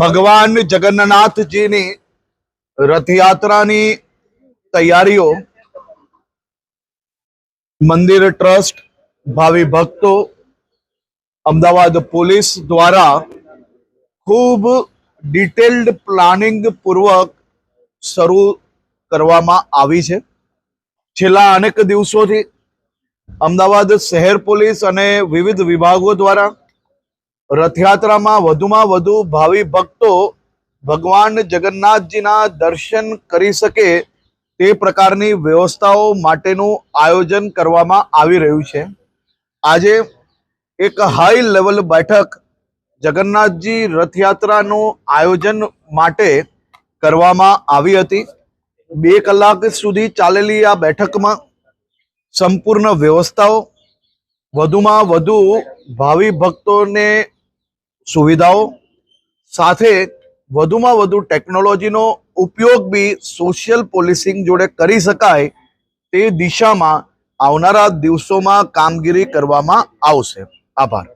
ભગવાન જગન્નાથજીની રથયાત્રાની તૈયારીઓ, મંદિર ટ્રસ્ટ, ભાવિ ભક્તો, અમદાવાદ પોલીસ દ્વારા ખૂબ ડિટેલ્ડ પ્લાનિંગ પૂર્વક શરૂ કરવામાં આવી છે. છેલ્લા અનેક દિવસોથી અમદાવાદ શહેર પોલીસ અને વિવિધ વિભાગો દ્વારા રથયાત્રામાં વધુમાં વધુ ભાવિ ભક્તો ભગવાન જગન્નાથજીના દર્શન કરી શકે તે પ્રકારની વ્યવસ્થાઓ માટેનું આયોજન કરવામાં આવી રહ્યું છે. આજે એક હાઈ લેવલ બેઠક જગન્નાથજી રથયાત્રાનું આયોજન માટે કરવામાં આવી હતી. બે કલાક સુધી ચાલેલી આ બેઠકમાં સંપૂર્ણ વ્યવસ્થાઓ, વધુમાં વધુ ભાવિ ભક્તોને સુવિધાઓ, સાથે વધુમાં વધુ ટેકનોલોજીનો ઉપયોગ બી સોશિયલ પોલિસિંગ જોડે કરી શકાય તે દિશામાં આવનારા દિવસોમાં કામગીરી કરવામાં આવશે. આભાર.